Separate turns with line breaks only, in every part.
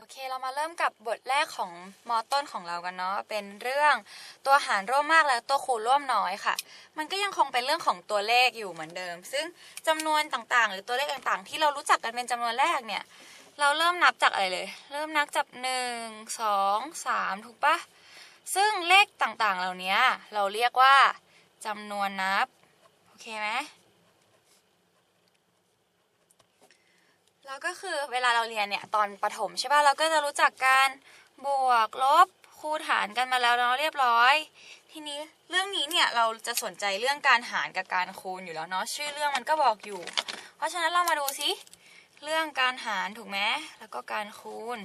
โอเค เรามาเริ่มกับบทแรกของมอต้นของเรากันเนาะ เป็นเรื่องตัวหารร่วมมากและตัวคูณร่วมน้อยค่ะ มันก็ยังคงเป็นเรื่องของตัวเลขอยู่เหมือนเดิม ซึ่งจำนวนต่างๆ หรือตัวเลขต่างๆ ที่เรารู้จักกันเป็นจำนวนแรกเนี่ย เราเริ่มนับจากอะไรเลย เริ่มนับจากหนึ่งสองสามถูกปะซึ่งเลขต่างๆ เหล่านี้เราเรียกว่าจำนวนนับ โอเคไหม แล้วก็คือเวลาเราเรียนเนี่ยตอนประถมใช่ป่ะเราก็จะรู้จักการบวกลบคูณหารกันมาแล้วเนาะเรียบร้อย ทีนี้เรื่องนี้เนี่ยเราจะสนใจเรื่องการหารกับการคูณอยู่แล้วเนาะชื่อเรื่องมันก็บอกอยู่ เพราะฉะนั้นเรามาดูสิเรื่องการหารถูกไหมแล้วก็การคูณ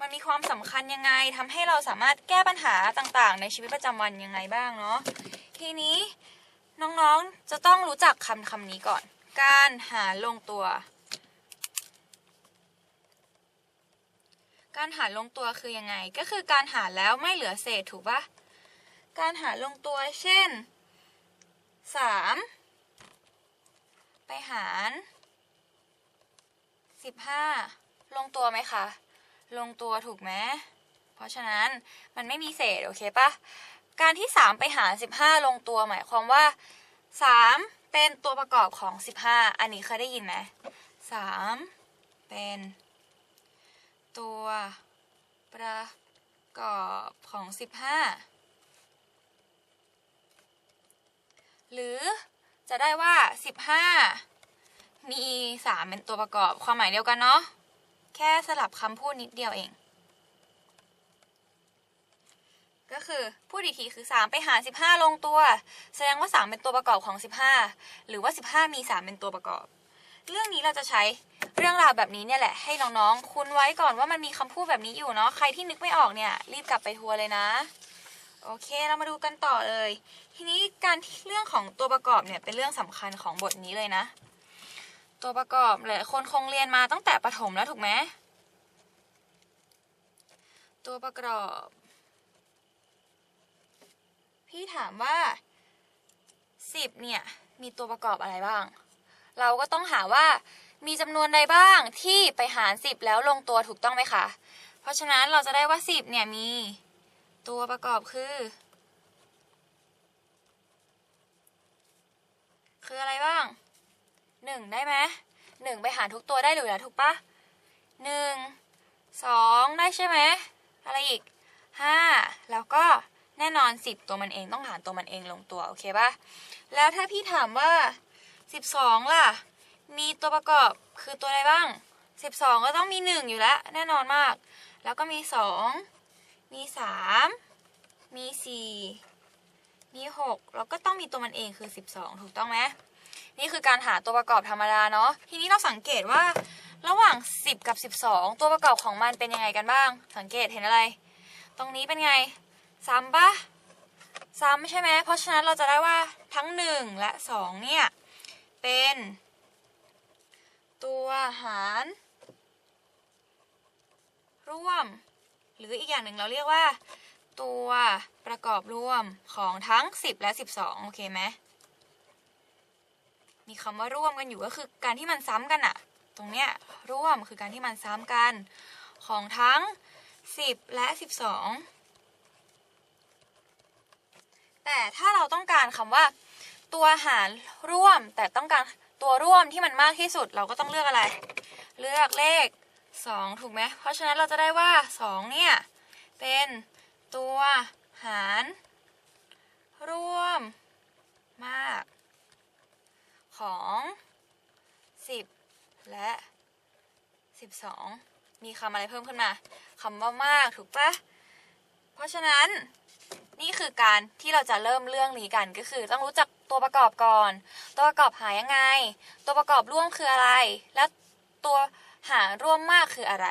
มันมีความสำคัญยังไงทำให้เราสามารถแก้ปัญหาต่างๆ ในชีวิตประจำวันยังไงบ้างเนาะทีนี้น้องๆจะต้องรู้จักคำคำนี้ก่อน การหารลงตัว การหารลงตัวคือยังไง ก็คือการหารแล้วไม่เหลือเศษถูกปะการหารลงตัวเช่นสามไปหารสิบห้าลงตัวไหมคะ ลงตัวถูกไหมเพราะฉะนั้นมันไม่มีเศษ โอเคปะการที่สามไปหารสิบห้าลงตัวหมายความว่าสามเป็นตัวประกอบของสิบห้าอันนี้เคยได้ยินไหมสามเป็น ตัว ประกอบของ 15 หรือจะได้ว่า 15 มี 3 เป็นตัวประกอบความหมายเดียวกันเนาะแค่สลับคำพูดนิดเดียวเอง ก็คือพูดอีกทีคือ 3 ไปหาร15 ลงตัว แสดงว่า 3 เป็นตัวประกอบของ 15 หรือว่า 15 มี 3 เป็นตัวประกอบ เรื่องนี้เราจะใช้เรื่องราวแบบนี้เนี่ยแหละให้น้องๆคุ้นไว้ก่อนว่ามันมีคำพูดแบบนี้อยู่เนาะใครที่นึกไม่ออกเนี่ยรีบกลับไปทัวร์เลยนะโอเคเรามาดูกันต่อเลย ทีนี้การเรื่องของตัวประกอบเนี่ยเป็นเรื่องสำคัญของบทนี้เลยนะ ตัวประกอบหลายคนคงเรียนมาตั้งแต่ประถมแล้วถูกไหมตัวประกอบ พี่ถามว่าสิบเนี่ยมีตัวประกอบอะไรบ้าง เราก็ต้องหาว่ามีจำนวนใดบ้างที่ไปหาร 10 แล้วลงตัวถูกต้องไหมคะ เพราะฉะนั้นเราจะได้ว่า 10 เนี่ยมีตัวประกอบคือ คืออะไรบ้าง 1 ได้ไหม1ไปหารทุกตัวได้หรือแล้วถูกปะ1 2ได้ใช่ไหมอะไรอีก5แล้วก็แน่นอน10ตัวมันเองต้องหารตัวมันเองลงตัว โอเคปะแล้วถ้าพี่ถามว่า 12 ล่ะ มีตัวประกอบคือตัวอะไรบ้าง 12 ก็ต้องมี 1 อยู่แล้ว แน่นอนมาก แล้วก็มี 2 มี 3 มี 4 มี 6 แล้วก็ต้องมีตัวมันเองคือ 12 ถูกต้องไหมนี่คือการหาตัวประกอบธรรมดาเนาะ ทีนี้เราสังเกตว่าระหว่าง 10 กับ 12 ตัวประกอบของมันเป็นยังไงกันบ้าง สังเกตเห็นอะไร ตรงนี้เป็นไง ซ้ำปะซ้ำใช่ไหมเพราะฉะนั้นเราจะได้ว่าทั้ง 1 และ 2 เนี่ย เป็น ตัวหาร ร่วม หรืออีกอย่างหนึ่งเราเรียกว่า ตัวประกอบร่วมของทั้ง 10 และ 12 โอเคไหมมีคำว่าร่วมกันอยู่ก็คือการที่มันซ้ำกันอะตรงเนี้ยร่วมคือการที่มันซ้ำกัน ของทั้ง 10 และ 12 แต่ถ้าเราต้องการคำว่า ตัวหารร่วมแต่ต้องการตัวร่วมที่มันมากที่สุดเราก็ต้องเลือกอะไร เลือกเลข 2 ถูกไหมเพราะฉะนั้นเราจะได้ว่า 2 เนี่ย เป็นตัวหาร ร่วมมาก ของ 10 และ 12 มีคำอะไรเพิ่มขึ้นมาคำว่ามากถูกปะเพราะฉะนั้นนี่คือการที่เราจะเริ่มเรื่องนี้กันก็คือต้องรู้จัก ตัวประกอบก่อน ตัวประกอบหายังไง ตัวประกอบร่วมคืออะไร และตัวหารร่วมมากคืออะไร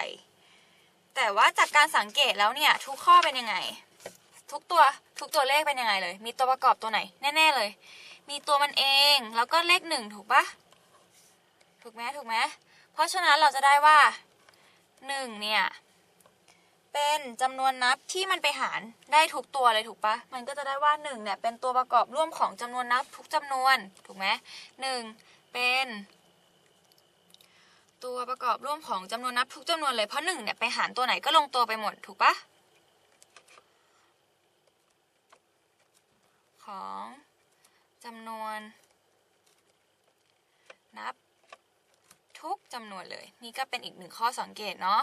แต่ว่าจากการสังเกตแล้วเนี่ยทุกข้อเป็นยังไง ทุกตัวทุกตัวเลขเป็นยังไงเลย มีตัวประกอบตัวไหนแน่ๆเลย มีตัวมันเองแล้วก็เลขหนึ่งถูกปะถูกไหมถูกไหมเพราะฉะนั้นเราจะได้ว่าหนึ่งเนี่ย เป็นจำนวนนับที่มันไปหารได้ทุกตัวเลยถูกปะมันก็จะได้ว่าหนึ่งเนี่ยเป็นตัวประกอบร่วมของจำนวนนับทุกจำนวนถูกไหมหนึ่งเป็นตัวประกอบร่วมของจำนวนนับทุกจำนวนเลยเพราะหนึ่งเนี่ยไปหารตัวไหนก็ลงตัวไปหมดถูกปะของจำนวน นับทุกจำนวนเลย นี่ก็เป็นอีกหนึ่งข้อสังเกตเนาะ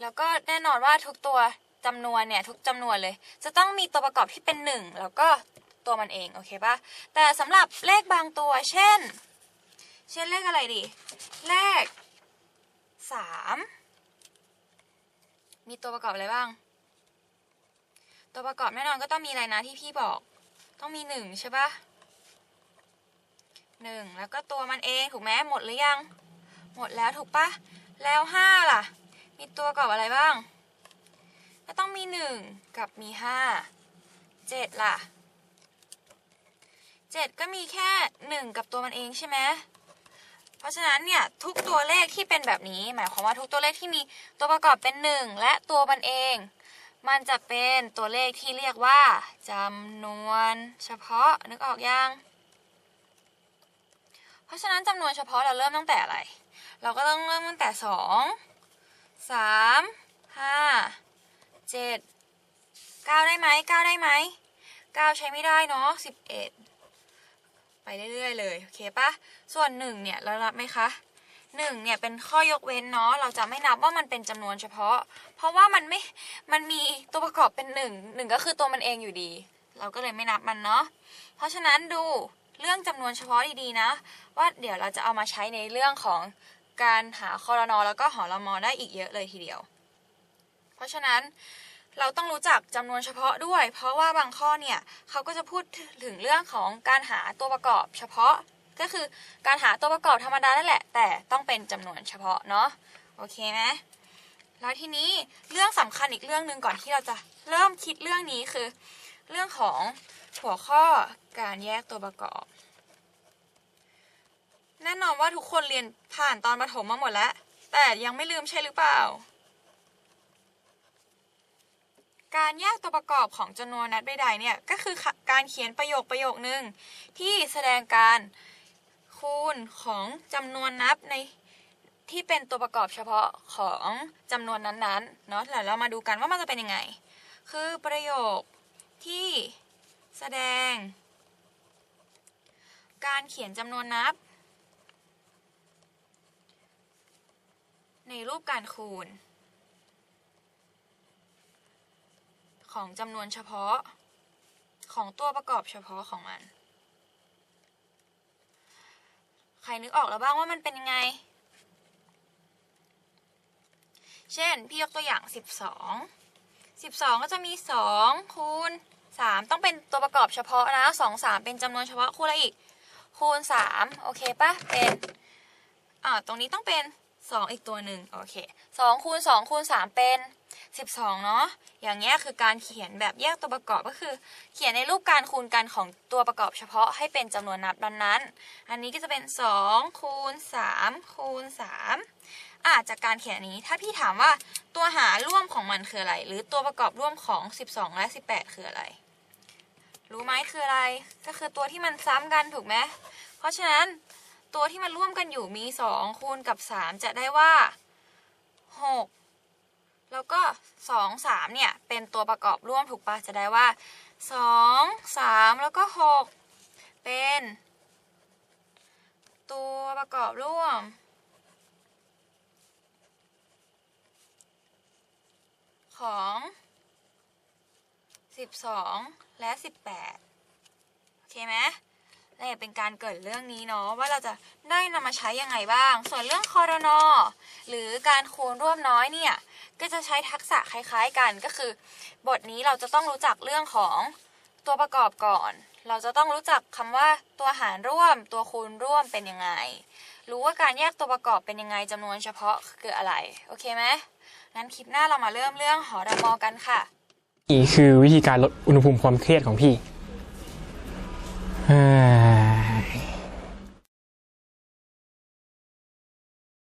แล้วก็แน่นอนว่าทุกตัวจำนวนเนี่ยทุกจำนวนเลย จะต้องมีตัวประกอบที่เป็นหนึ่งแล้วก็ตัวมันเองโอเคปะแต่สำหรับเลขบางตัว เช่น เช่นเลขอะไรดี เลขสามมีตัวประกอบอะไรบ้าง ตัวประกอบแน่นอนก็ต้องมีอะไรนะที่พี่บอก ต้องมีหนึ่งใช่ปะหนึ่งแล้วก็ตัวมันเองถูกไหมหมดหรือยัง หมดแล้วถูกปะแล้วห้าล่ะ มีตัวประกอบอะไรบ้าง ก็ต้องมีหนึ่งกับมีห้าเจ็ดล่ะเจ็ดก็มีแค่หนึ่งกับตัวมันเองใช่ไหมเพราะฉะนั้นเนี่ยทุกตัวเลขที่เป็นแบบนี้ หมายความว่าทุกตัวเลขที่มีตัวประกอบเป็นหนึ่งและตัวมันเอง มันจะเป็นตัวเลขที่เรียกว่าจำนวน เฉพาะนึกออกยังเพราะฉะนั้นจำนวนเฉพาะเราเริ่มตั้งแต่อะไร เราก็ต้องเริ่มตั้งแต่สอง สามห้าเจ็ดเก้าได้ไหมเก้าได้ไหมเก้าใช้ไม่ได้เนาะสิบเอ็ดไปเรื่อยๆเลย โอเคปะส่วนหนึ่งเนี่ยเรานับไหมคะหนึ่งเนี่ยเป็นข้อยกเว้นเนาะเราจะไม่นับว่ามันเป็นจำนวนเฉพาะ เพราะว่ามันไม่มันมีตัวประกอบเป็นหนึ่งหนึ่งก็คือตัวมันเองอยู่ดี เราก็เลยไม่นับมันเนาะเพราะฉะนั้นดูเรื่องจำนวนเฉพาะดีๆนะ ว่าเดี๋ยวเราจะเอามาใช้ในเรื่องของ การหาคอรนอแล้วก็หอรมอได้อีกเยอะเลยทีเดียว เพราะฉะนั้นเราต้องรู้จักจำนวนเฉพาะด้วย เพราะว่าบางข้อเนี่ยเขาก็จะพูดถึงเรื่องของการหาตัวประกอบเฉพาะ ก็คือการหาตัวประกอบธรรมดานั่นแหละ แต่ต้องเป็นจำนวนเฉพาะเนาะโอเคไหมแล้วทีนี้เรื่องสำคัญอีกเรื่องหนึ่งก่อนที่เราจะเริ่มคิดเรื่องนี้คือ เรื่องของหัวข้อการแยกตัวประกอบ แน่นอนว่าทุกคนเรียนผ่านตอนประถมมาหมดแล้ว แต่ยังไม่ลืมใช่หรือเปล่า การแยกตัวประกอบของจำนวนนัดใดๆเนี่ยก็คือการเขียนประโยคประโยคนึงที่แสดงการคูณของจำนวนนับในที่เป็นตัวประกอบเฉพาะของจำนวนนั้นๆเนาะแล้วเรามาดูกันว่ามันจะเป็นยังไง คือประโยคที่แสดง การเขียนจำนวนนับ ในรูปการคูณ ของจำนวนเฉพาะ ของตัวประกอบเฉพาะของมัน ใครนึกออกแล้วบ้างว่ามันเป็นยังไง เช่น พี่ยกตัวอย่าง 12 12 ก็จะมี 2 คูณ 3 ต้องเป็นตัวประกอบเฉพาะนะ 2 3 เป็นจำนวนเฉพาะ คูณอะไรอีก คูณ 3 โอเคปะเป็น อ่า ตรงนี้ต้องเป็น 2 อีกตัวหนึ่งโอเค2คูณ2คูณ3 เป็น 12 เนาะอย่างเงี้ยคือการเขียนแบบแยกตัวประกอบก็คือ เขียนในรูปการคูณกันของตัวประกอบเฉพาะให้เป็นจำนวนนับนั้นๆอันนี้ก็จะเป็น 2 คูณ 3 คูณ 3อ่าจากการเขียนนี้ถ้าพี่ถามว่าตัวหารร่วมของมันคืออะไร หรือตัวประกอบร่วมของ 12 และ 18 คืออะไร รู้ไหมคืออะไร ก็คือตัวที่มันซ้ำกันถูกไหมเพราะฉะนั้น ตัวที่มันร่วมกันอยู่มี 2 คูณกับ 3 จะได้ว่า 6 แล้วก็สองสามเนี่ย เป็นตัวประกอบร่วมถูกปะจะได้ว่าสองสามแล้วก็หกเป็น ตัวประกอบร่วมของสิบสองและสิบแปดโอเคไหม นี่ยเป็นการเกิดเรื่องนี้เนาะว่าเราจะได้นำมาใช้ยังไงบ้าง ส่วนเรื่องคอรนอหรือการคูณร่วมน้อยเนี่ยก็จะใช้ทักษะคล้ายๆกันก็คือ บทนี้เราจะต้องรู้จักเรื่องของตัวประกอบก่อน เราจะต้องรู้จักคำว่าตัวหารร่วม ตัวคูณร่วมเป็นยังไง รู้ว่าการแยกตัวประกอบเป็นยังไงจำนวนเฉพาะคืออะไรโอเคไหมงั้นคลิปหน้าเรามาเริ่มเรื่องหอรมอกันค่ะ
นี่คือวิธีการลดอุณหภูมิความเครียดของพี่เฮ้ย